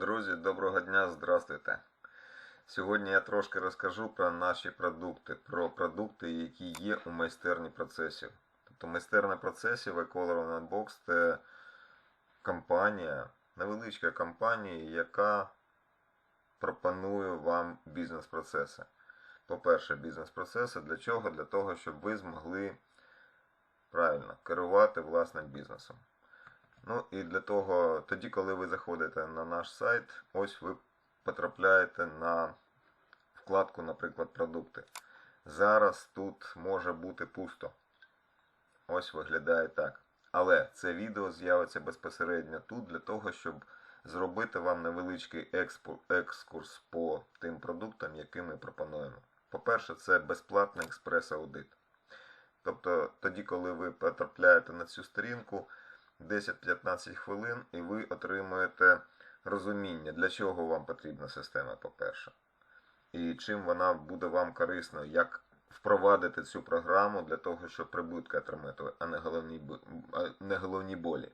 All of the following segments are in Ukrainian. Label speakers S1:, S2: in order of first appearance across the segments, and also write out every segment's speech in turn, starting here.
S1: Друзі, доброго дня, здравствуйте. Сьогодні я трошки розкажу про наші продукти, про продукти, які є у майстерні процесів. Тобто майстерня процесів Ecolor Unbox це компанія, невеличка компанія, яка пропонує вам бізнес-процеси. По-перше, бізнес-процеси для чого? Для того, щоб ви змогли правильно керувати власним бізнесом. Ну і для того, тоді, коли ви заходите на наш сайт, ось ви потрапляєте на вкладку, наприклад, продукти. Зараз тут може бути пусто. Ось виглядає так. Але це відео з'явиться безпосередньо тут для того, щоб зробити вам невеличкий екскурс по тим продуктам, які ми пропонуємо. По-перше, це безплатний експрес-аудит. Тобто, тоді, коли ви потрапляєте на цю сторінку, 10-15 хвилин, і ви отримуєте розуміння, для чого вам потрібна система, по-перше, і чим вона буде вам корисною, як впровадити цю програму для того, щоб прибутки отримати, а не головні, а не головні болі.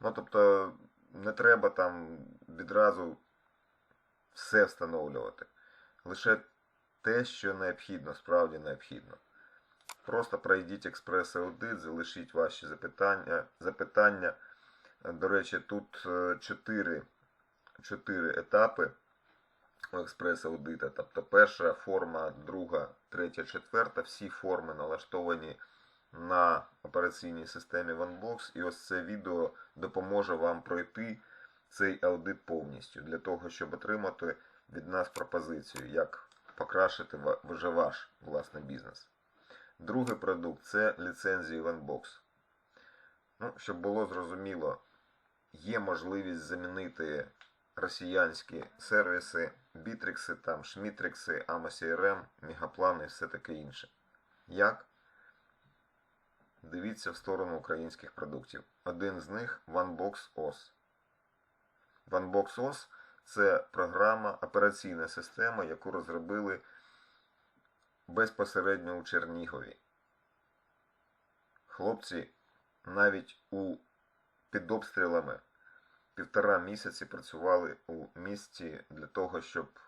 S1: Ну, тобто, не треба там відразу все встановлювати. Лише те, що необхідно, справді необхідно. Просто пройдіть експрес-аудит, залишіть ваші запитання. запитання. Е, До речі, тут 4, 4 етапи експрес-аудита. Тобто перша форма, друга, третя, четверта. Всі форми налаштовані на операційній системі OneBox. І ось це відео допоможе вам пройти цей аудит повністю для того, щоб отримати від нас пропозицію, як покращити вже ваш власний бізнес. Другий продукт це ліцензії OneBox. Ну, щоб було зрозуміло, є можливість замінити росіянські сервіси, бітрикси, там, шмітрикси, AMO-CRM, мегаплани і все таке інше. Як? Дивіться в сторону українських продуктів. Один з них OneBox OS. OneBox OS це програма, операційна система, яку розробили безпосередньо у Чернігові. Хлопці навіть у під обстрілами півтора місяці працювали у місті для того, щоб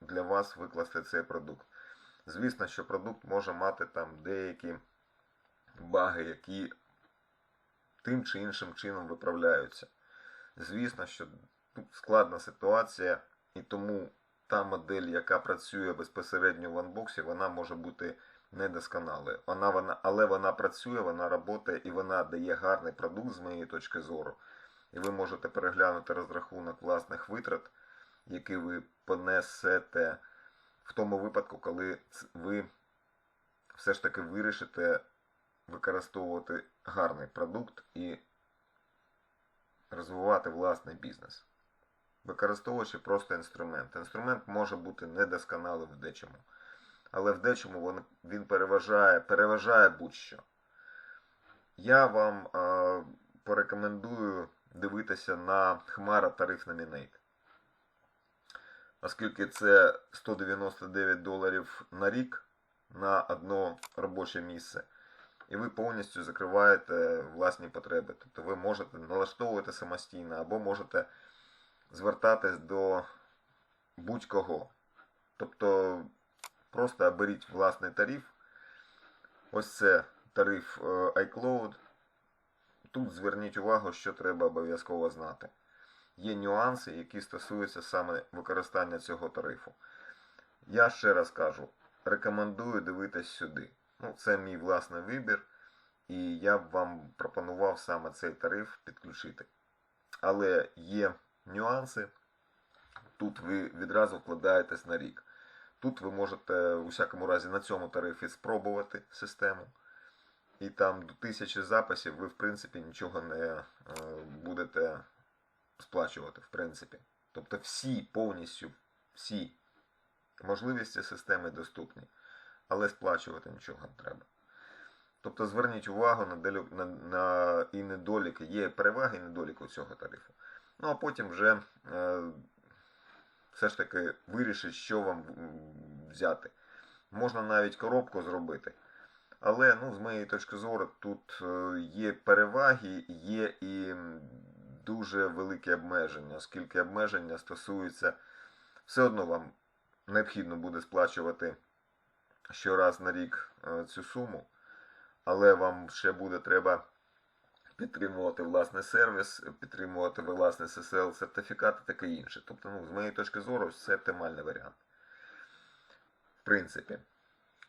S1: для вас викласти цей продукт. Звісно, що продукт може мати там деякі баги, які тим чи іншим чином виправляються. Звісно, що складна ситуація, і тому та модель, яка працює безпосередньо в анбоксі, вона може бути недосконалою. Вона, вона, але вона працює, вона працює і вона дає гарний продукт з моєї точки зору. І ви можете переглянути розрахунок власних витрат, які ви понесете в тому випадку, коли ви все ж таки вирішите використовувати гарний продукт і розвивати власний бізнес використовуючи просто інструмент. Інструмент може бути недосконалим в дечому, але в дечому він, він переважає, переважає будь-що. Я вам е, порекомендую дивитися на Хмара тариф Nominate. Оскільки це 199 доларів на рік на одно робоче місце. І ви повністю закриваєте власні потреби. Тобто ви можете налаштовувати самостійно або можете звертатись до будь-кого. Тобто просто оберіть власний тариф. Ось це тариф е, iCloud. Тут зверніть увагу, що треба обов'язково знати. Є нюанси, які стосуються саме використання цього тарифу. Я ще раз кажу, рекомендую дивитись сюди. Ну, це мій власний вибір, і я б вам пропонував саме цей тариф підключити. Але є нюанси. Тут ви відразу вкладаєтесь на рік. Тут ви можете у всякому разі на цьому тарифі спробувати систему. І там до тисячі записів ви, в принципі, нічого не е, будете сплачувати, в принципі. Тобто всі, повністю всі можливості системи доступні, але сплачувати нічого не треба. Тобто зверніть увагу на, на, на і недоліки. Є переваги і недоліки у цього тарифу. Ну а потім вже е, все ж таки вирішить, що вам взяти. Можна навіть коробку зробити. Але ну, з моєї точки зору, тут е, є переваги, є і дуже великі обмеження, оскільки обмеження стосуються, все одно вам необхідно буде сплачувати щораз на рік е, цю суму, але вам ще буде треба підтримувати власний сервіс, підтримувати власний SSL і таке інше. Тобто, ну, з моєї точки зору, це оптимальний варіант. В принципі.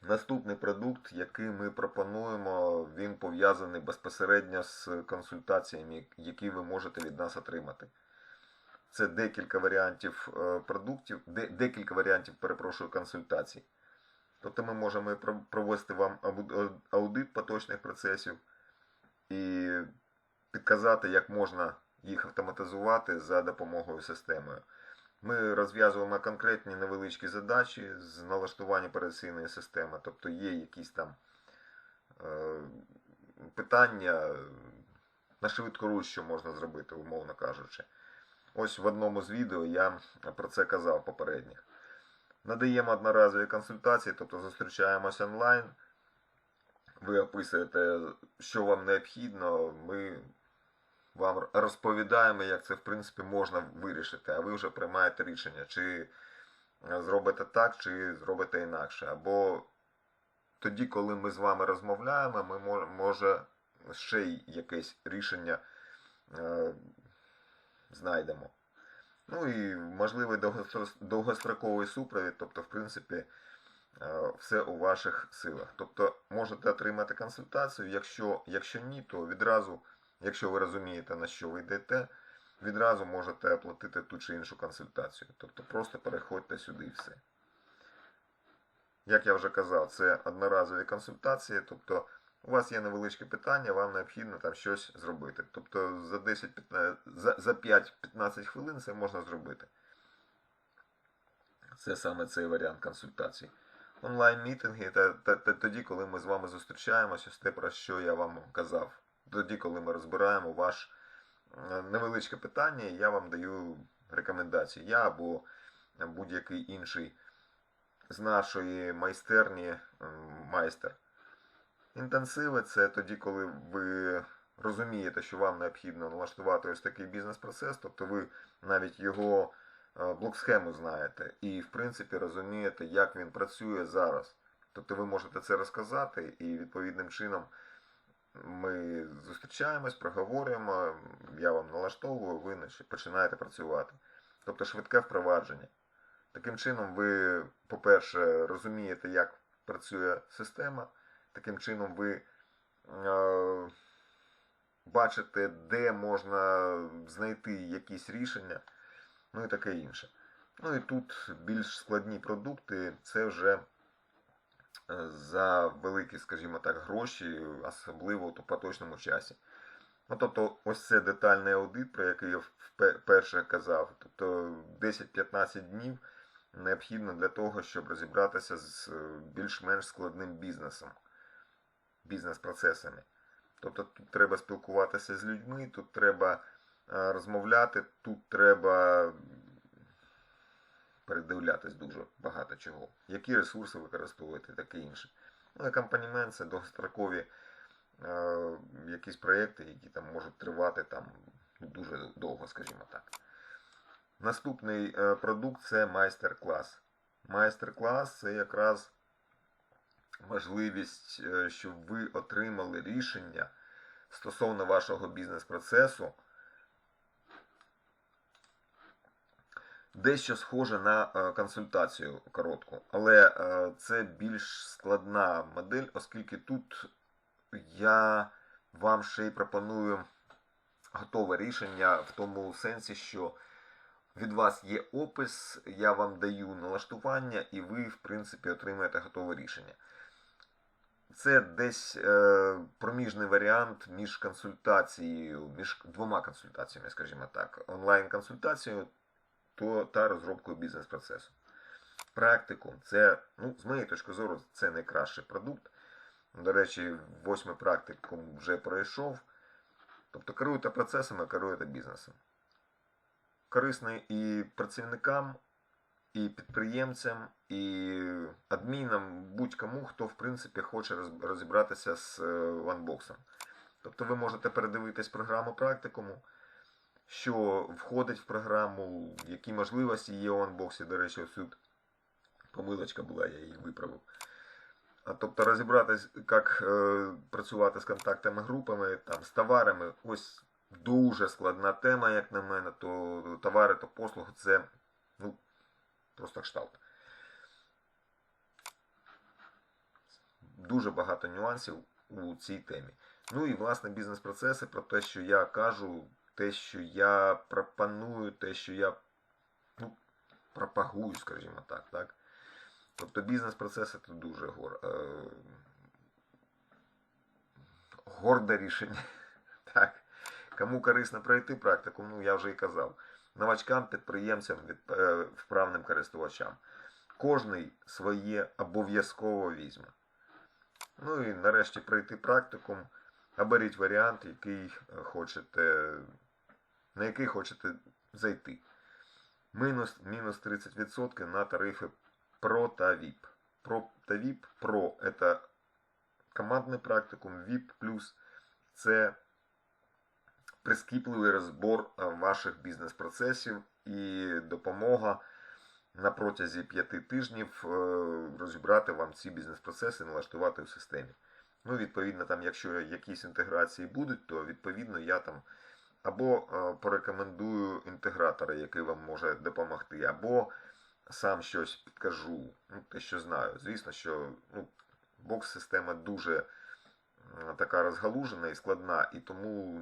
S1: Наступний продукт, який ми пропонуємо, він пов'язаний безпосередньо з консультаціями, які ви можете від нас отримати. Це декілька варіантів е, продуктів, декілька варіантів, перепрошую, консультацій. Тобто ми можемо провести вам аудит поточних процесів і підказати, як можна їх автоматизувати за допомогою системи. Ми розв'язуємо конкретні невеличкі задачі з налаштування операційної системи, тобто є якісь там е, питання на швидкоруч, що можна зробити, умовно кажучи. Ось в одному з відео я про це казав попередніх. Надаємо одноразові консультації, тобто зустрічаємося онлайн. Ви описуєте, що вам необхідно. Ми вам розповідаємо, як це в принципі можна вирішити, а ви вже приймаєте рішення, чи зробите так, чи зробите інакше. Або тоді, коли ми з вами розмовляємо, ми може ще й якесь рішення е, знайдемо. Ну і можливий довгостроковий супровід, тобто, в принципі, е, все у ваших силах. Тобто можете отримати консультацію, якщо, якщо ні, то відразу, якщо ви розумієте, на що ви йдете, відразу можете оплатити ту чи іншу консультацію. Тобто просто переходьте сюди і все. Як я вже казав, це одноразові консультації, тобто у вас є невеличке питання, вам необхідно там щось зробити. Тобто за 10-15, за, за 5-15 хвилин це можна зробити. Це саме цей варіант консультацій. Онлайн-мітинги та, тоді, коли ми з вами зустрічаємося, те, про що я вам казав. Тоді, коли ми розбираємо ваш е, невеличке питання, я вам даю рекомендації. Я або будь-який інший з нашої майстерні майстер. Інтенсиви це тоді, коли ви розумієте, що вам необхідно налаштувати ось такий бізнес-процес, тобто ви навіть його е, блок-схему знаєте і, в принципі, розумієте, як він працює зараз. Тобто ви можете це розказати, і відповідним чином ми зустрічаємось, проговорюємо, я вам налаштовую, ви починаєте працювати. Тобто швидке впровадження. Таким чином, ви, по-перше, розумієте, як працює система. Таким чином, ви е, бачите, де можна знайти якісь рішення, ну і таке інше. Ну і тут більш складні продукти, це вже за великі, скажімо так, гроші, особливо у поточному часі. Ну, тобто, ось це детальний аудит, про який я вперше казав. Тобто 10-15 днів необхідно для того, щоб розібратися з е, більш-менш складним бізнесом, бізнес-процесами. Тобто тут треба спілкуватися з людьми, тут треба е, розмовляти, тут треба передивлятись дуже багато чого. Які ресурси використовувати, таке інше. Ну, акомпанімент це довгострокові е, якісь проєкти, які там можуть тривати там дуже довго, скажімо так. Наступний е, продукт це майстер-клас. Майстер-клас це якраз можливість, е, щоб ви отримали рішення стосовно вашого бізнес-процесу. Дещо схоже на е, консультацію коротку, але е, це більш складна модель, оскільки тут я вам ще й пропоную готове рішення в тому сенсі, що від вас є опис, я вам даю налаштування, і ви, в принципі, отримаєте готове рішення. Це десь е, проміжний варіант між консультацією, між двома консультаціями, скажімо так, онлайн-консультацією та розробкою бізнес-процесу. Практикум це, ну, з моєї точки зору, це найкращий продукт. До речі, восьмий практикум вже пройшов. Тобто керуєте процесами, керуєте бізнесом. Корисний і працівникам, і підприємцям, і адмінам, будь-кому, хто в принципі хоче розібратися з е, ванбоксом. Тобто ви можете передивитись програму практикуму, що входить в програму, які можливості є у анбоксі. До речі, ось помилочка була, я її виправив. А, Тобто розібратись, як е, працювати з контактами групами, там, з товарами. Ось дуже складна тема, як на мене, то товари, то послуги це ну, просто кшталт. Дуже багато нюансів у цій темі. Ну і власне бізнес-процеси про те, що я кажу, те, що я пропоную, те, що я ну, пропагую, скажімо так. так? Тобто бізнес-процеси це дуже гор, е, горде рішення. Так. Кому корисно пройти практику, ну я вже і казав. Новачкам, підприємцям, е, вправним користувачам. Кожний своє обов'язково візьме. Ну і нарешті пройти практикум. Оберіть варіант, який хочете, на який хочете зайти. Мінус, мінус 30% на тарифи Pro та VIP. Pro та VIP. Pro – это командний практикум, VIP плюс – це прискіпливий розбор ваших бізнес-процесів і допомога на протязі 5 тижнів розібрати вам ці бізнес-процеси, налаштувати в системі. Ну, відповідно, там, якщо якісь інтеграції будуть, то відповідно я там або порекомендую інтегратора, який вам може допомогти, або сам щось підкажу, ну, те, що знаю. Звісно, що ну, бокс-система дуже така розгалужена і складна, і тому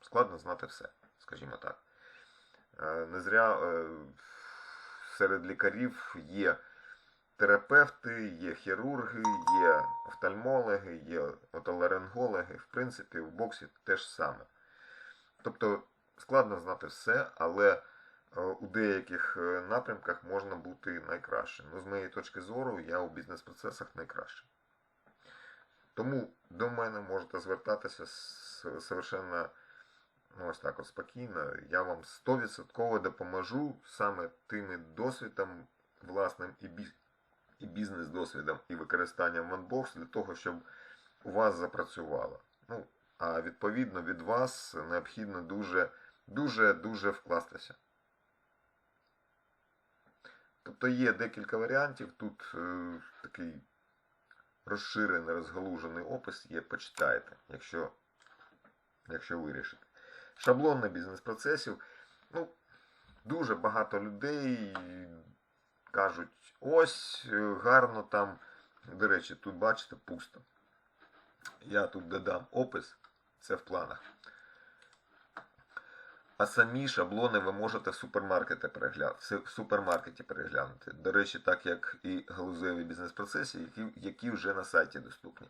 S1: складно знати все, скажімо так. Не зря серед лікарів є терапевти, є хірурги, є офтальмологи, є отоларингологи. В принципі, в боксі теж саме. Тобто складно знати все, але у деяких напрямках можна бути найкращим. Ну, з моєї точки зору, я у бізнес-процесах найкращий. Тому до мене можете звертатися совершенно ну, ось так от спокійно. Я вам 100% допоможу саме тими досвідом власним і і бізнес-досвідом, і використанням OneBox для того, щоб у вас запрацювало. Ну, а відповідно від вас необхідно дуже дуже дуже вкластися. Тобто є декілька варіантів. Тут е, такий розширений, розгалужений опис є, почитайте, якщо, якщо вирішите. Шаблон бізнес-процесів. Ну, Дуже багато людей кажуть, ось гарно там. До речі, тут бачите пусто. Я тут додам опис, це в планах. А самі шаблони ви можете в супермаркеті переглянути. В супермаркеті переглянути. До речі, так як і галузеві бізнес-процеси, які які вже на сайті доступні.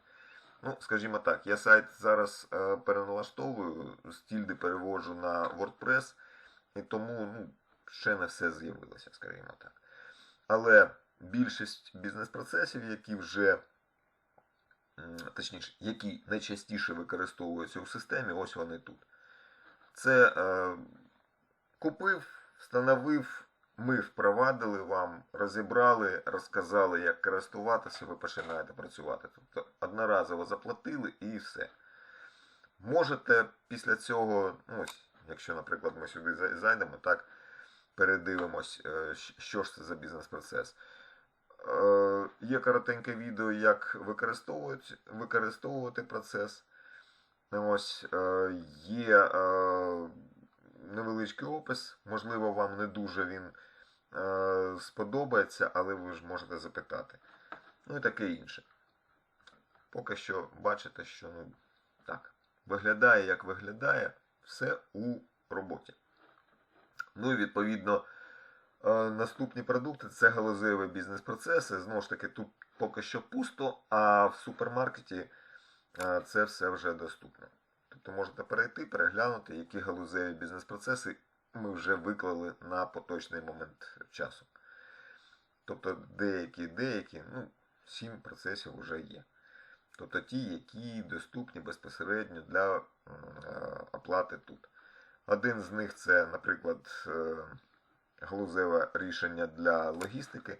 S1: Ну, скажімо так, я сайт зараз е, переналаштовую, з тільди переводжу на WordPress, і тому ну, ще не все з'явилося, скажімо так. Але більшість бізнес-процесів, які вже, точніше, які найчастіше використовуються у системі, ось вони тут. Це е, купив, встановив, ми впровадили вам, розібрали, розказали, як користуватися, ви починаєте працювати. Тобто одноразово заплатили і все. Можете після цього, ну, ось, якщо, наприклад, ми сюди зайдемо, так, передивимось, е, що ж це за бізнес-процес. Е, є коротеньке відео, як використовувати, використовувати процес. Ось е, Є невеличкий опис, можливо, вам не дуже він сподобається, але ви ж можете запитати. Ну і таке інше. Поки що бачите, що ну, так, виглядає, як виглядає, все у роботі. Ну і відповідно, наступні продукти це галузеві бізнес-процеси. Знову ж таки, тут поки що пусто, а в супермаркеті це все вже доступно. Тобто можете перейти, переглянути, які галузеві бізнес-процеси ми вже виклали на поточний момент часу. Тобто деякі, деякі, ну, 7 процесів вже є. Тобто ті, які доступні безпосередньо для оплати тут. Один з них це, наприклад, е, галузеве рішення для логістики.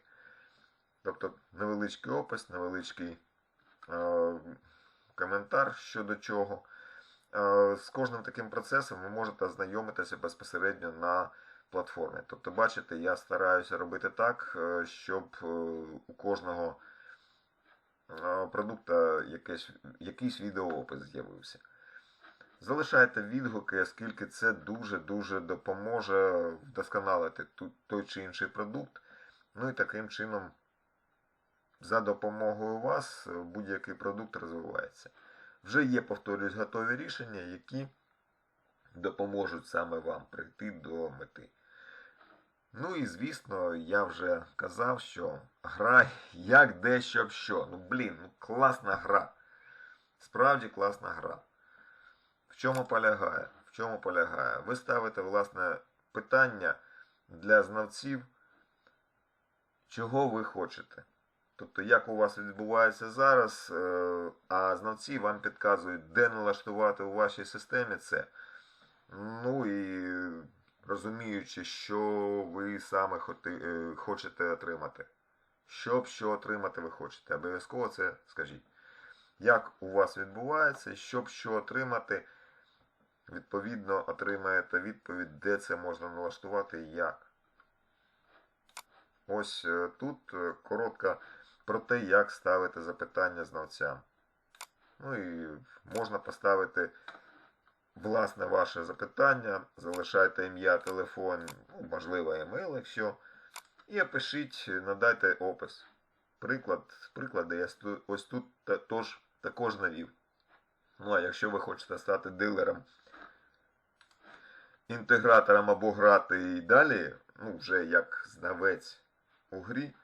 S1: Тобто невеличкий опис, невеличкий е, коментар щодо чого. е, з кожним таким процесом ви можете ознайомитися безпосередньо на платформі. Тобто, бачите, я стараюся робити так, е, щоб е, у кожного продукта якийсь, якийсь відеоопис з'явився. Залишайте відгуки, оскільки це дуже-дуже допоможе вдосконалити той чи інший продукт. Ну і таким чином, за допомогою вас, будь-який продукт розвивається. Вже є, повторюсь, готові рішення, які допоможуть саме вам прийти до мети. Ну і звісно, я вже казав, що гра як де щоб що. Ну блін, ну класна гра. Справді класна гра. В чому полягає? В чому полягає? Ви ставите власне питання для знавців, чого ви хочете. Тобто, як у вас відбувається зараз, е, а знавці вам підказують, де налаштувати у вашій системі це. Ну і розуміючи, що ви саме е, хочете отримати. Щоб що отримати ви хочете. Обов'язково це скажіть. Як у вас відбувається, щоб що отримати, відповідно отримаєте відповідь, де це можна налаштувати і як. Ось е, тут е, коротко про те, як ставити запитання знавцям. Ну і можна поставити власне ваше запитання, залишайте ім'я, телефон, ну, можливо, емейл, якщо. І опишіть, надайте опис. Приклад, приклади я ось тут тож, також навів. Ну а якщо ви хочете стати дилером, інтегратором або грати і далі, ну вже як знавець у грі,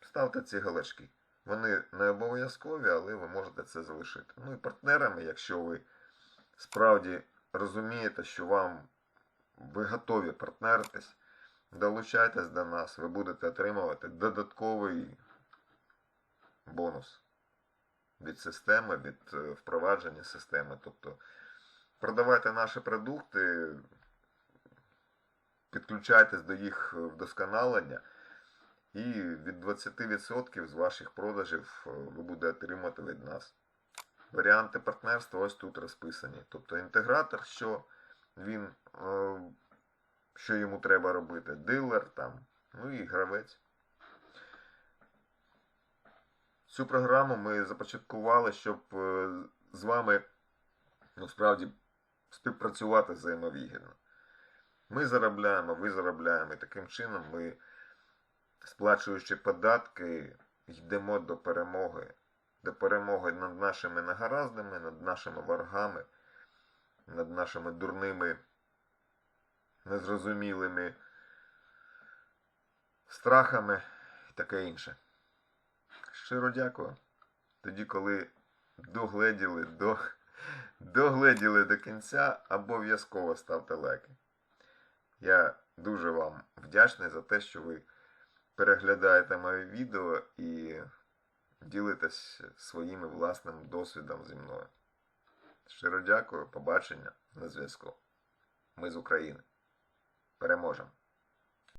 S1: ставте ці галочки. Вони не обов'язкові, але ви можете це залишити. Ну і партнерами, якщо ви справді розумієте, що вам ви готові партнеритись, долучайтесь до нас, ви будете отримувати додатковий бонус від системи, від е, впровадження системи. Тобто продавайте наші продукти, підключайтесь до їх вдосконалення. І від 20% з ваших продажів е, ви будете отримати від нас. Варіанти партнерства ось тут розписані. Тобто інтегратор, що він, е, що йому треба робити, дилер там, ну і гравець. Цю програму ми започаткували, щоб е, з вами ну, справді співпрацювати взаємовигідно. Ми заробляємо, ви заробляємо, і таким чином ми, сплачуючи податки, йдемо до перемоги до перемоги над нашими негараздами, над нашими ворогами, над нашими дурними, незрозумілими страхами і таке інше. Щиро дякую. Тоді, коли догледіли до, догледіли до кінця, обов'язково ставте лайки. Я дуже вам вдячний за те, що ви переглядаєте моє відео і ділитесь своїм власним досвідом зі мною. Щиро дякую, побачення на зв'язку. Ми з України. Переможемо!